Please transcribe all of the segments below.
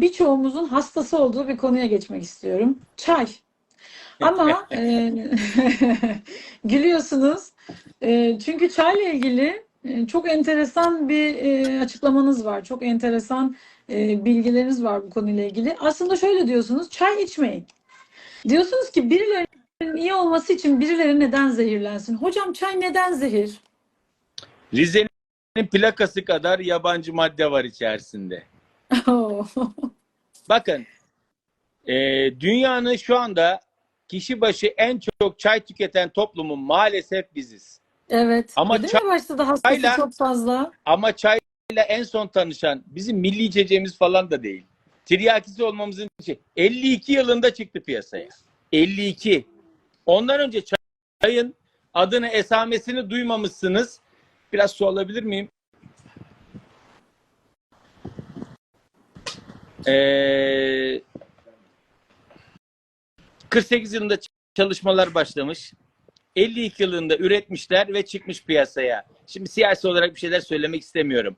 birçoğumuzun hastası olduğu bir konuya geçmek istiyorum. Çay. Ama e, gülüyorsunuz. E, çünkü çayla ilgili e, çok enteresan bir e, açıklamanız var. Çok enteresan e, bilgileriniz var bu konuyla ilgili. Aslında şöyle diyorsunuz, çay içmeyin. Diyorsunuz ki birilerinin iyi olması için birileri neden zehirlensin? Hocam çay neden zehir? Rize'nin plakası kadar yabancı madde var içerisinde. Bakın e, dünyanın şu anda kişi başı en çok çay tüketen toplumun maalesef biziz. Evet. Ama Değil mi başladı hastası çayla- çok fazla? Ama çayla en son tanışan bizim milli içeceğimiz falan da değil. Tiryakisi olmamızın için 52 yılında çıktı piyasaya. 52. Ondan önce çayın adını esamesini duymamışsınız. Biraz su alabilir miyim? Ee, 48 yılında çalışmalar başlamış. 52 yılında üretmişler ve çıkmış piyasaya. Şimdi siyasi olarak bir şeyler söylemek istemiyorum.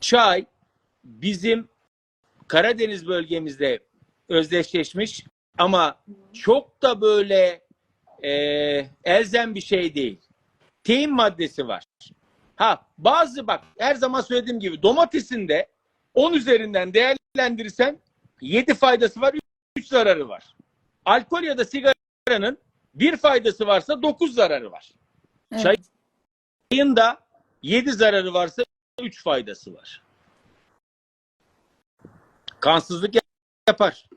Çay bizim Karadeniz bölgemizde özdeşleşmiş ama çok da böyle e, elzem bir şey değil. Tein maddesi var. Ha bazı bak her zaman söylediğim gibi domatesin de 10 üzerinden değerlendirirsen 7 faydası var, 3 zararı var. Alkol ya da sigaranın bir faydası varsa 9 zararı var. Evet. Çay- Çayın da 7 zararı varsa 3 faydası var. Kansızlık yapar.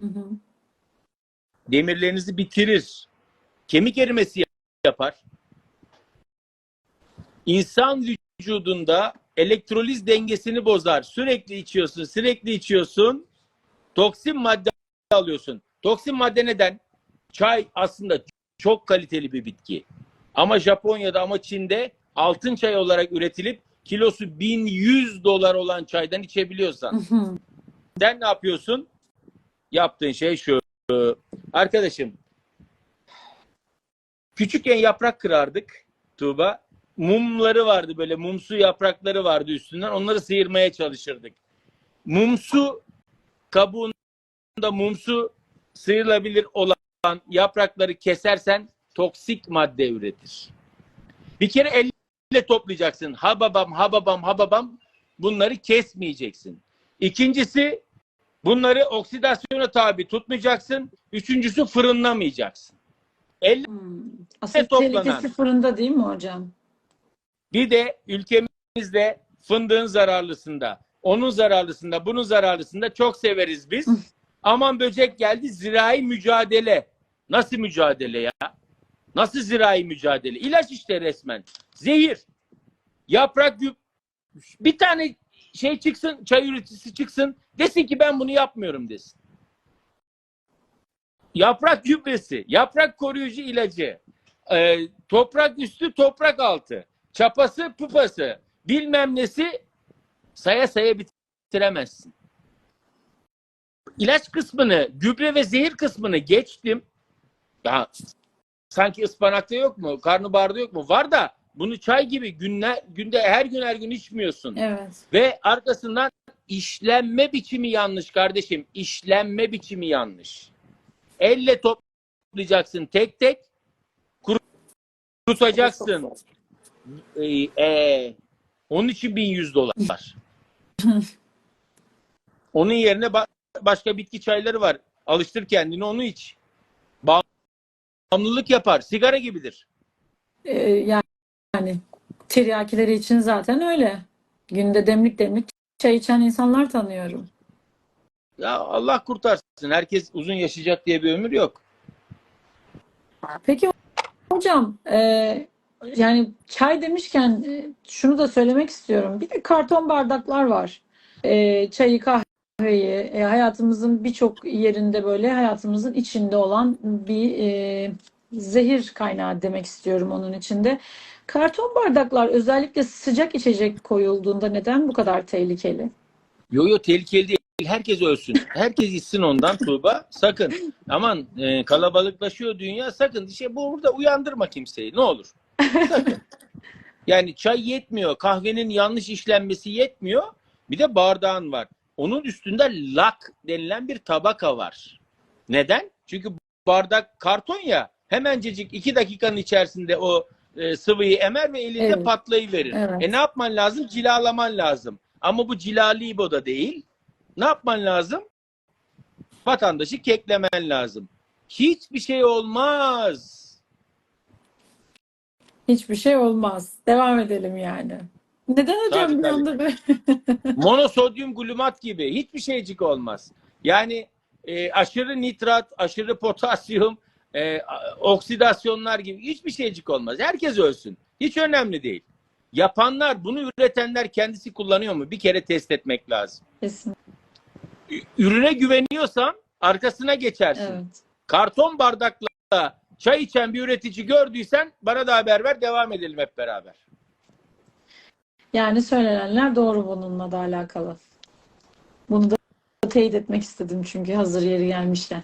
Hı hı. Demirlerinizi bitirir. Kemik erimesi yapar. İnsan vücudunda elektroliz dengesini bozar. Sürekli içiyorsun, sürekli içiyorsun. Toksin madde alıyorsun. Toksin madde neden? Çay aslında çok kaliteli bir bitki. Ama Japonya'da ama Çin'de altın çay olarak üretilip kilosu 1100 dolar olan çaydan içebiliyorsan. Sen ne yapıyorsun? Yaptığın şey şu. Arkadaşım küçükken yaprak kırardık Tuğba. Mumları vardı böyle mumsu yaprakları vardı üstünden. Onları sıyırmaya çalışırdık. Mumsu kabuğunda mumsu sıyrılabilir olan yaprakları kesersen toksik madde üretir. Bir kere elle toplayacaksın. Ha babam, ha babam, ha babam. Bunları kesmeyeceksin. İkincisi bunları oksidasyona tabi tutmayacaksın. Üçüncüsü fırınlamayacaksın. Elle Hmm. Asıl toplanan. fırında değil mi hocam? Bir de ülkemizde fındığın zararlısında, onun zararlısında, bunun zararlısında çok severiz biz. Aman böcek geldi zirai mücadele. Nasıl mücadele ya? Nasıl zirai mücadele? İlaç işte resmen. Zehir. Yaprak güp bir tane şey çıksın, çay üreticisi çıksın, desin ki ben bunu yapmıyorum desin. Yaprak gübresi, yaprak koruyucu ilacı, e, toprak üstü, toprak altı, çapası, pupası, bilmem nesi saya saya bitiremezsin. İlaç kısmını, gübre ve zehir kısmını geçtim. Ya sanki ıspanakta yok mu? Karnabaharda yok mu? Var da bunu çay gibi günler, günde her gün her gün içmiyorsun. Evet. Ve arkasından işlenme biçimi yanlış kardeşim. İşlenme biçimi yanlış. Elle toplayacaksın tek tek. Kurutacaksın. Ee, için 1100 dolar. onun yerine ba- başka bitki çayları var. Alıştır kendini onu iç. Bağımlılık yapar. Sigara gibidir. Ee, yani, yani tiryakileri için zaten öyle. Günde demlik demlik çay içen insanlar tanıyorum. Ya Allah kurtarsın. Herkes uzun yaşayacak diye bir ömür yok. Peki hocam, e, yani çay demişken e, şunu da söylemek istiyorum. Bir de karton bardaklar var. E, çayı, kahveyi e, hayatımızın birçok yerinde böyle hayatımızın içinde olan bir e, zehir kaynağı demek istiyorum onun içinde. Karton bardaklar özellikle sıcak içecek koyulduğunda neden bu kadar tehlikeli? Yo yo tehlikeli değil. Herkes ölsün. Herkes içsin ondan Tuğba. Sakın. Aman e, kalabalıklaşıyor dünya. Sakın. İşte burada uyandırma kimseyi. Ne olur. Yani çay yetmiyor. Kahvenin yanlış işlenmesi yetmiyor. Bir de bardağın var. onun üstünde lak denilen bir tabaka var. Neden? Çünkü bardak karton ya hemencecik iki dakikanın içerisinde o e, sıvıyı emer ve elinde Evet. patlayıverir. Evet. E ne yapman lazım? Cilalaman lazım. Ama bu cilalibo da değil. Ne yapman lazım? Vatandaşı keklemen lazım. Hiçbir şey olmaz. Hiçbir şey olmaz. Devam edelim yani. Neden hocam Tabii, bir anda böyle? Monosodyum glumat gibi hiçbir şeycik olmaz. Yani e, aşırı nitrat, aşırı potasyum, e, oksidasyonlar gibi hiçbir şeycik olmaz. Herkes ölsün. Hiç önemli değil. Yapanlar, bunu üretenler kendisi kullanıyor mu? Bir kere test etmek lazım. Kesin. Ürüne güveniyorsan arkasına geçersin. Evet. Karton bardakla çay içen bir üretici gördüysen bana da haber ver, devam edelim hep beraber. Yani söylenenler doğru bununla da alakalı. Bunu da teyit etmek istedim çünkü hazır yeri gelmişken.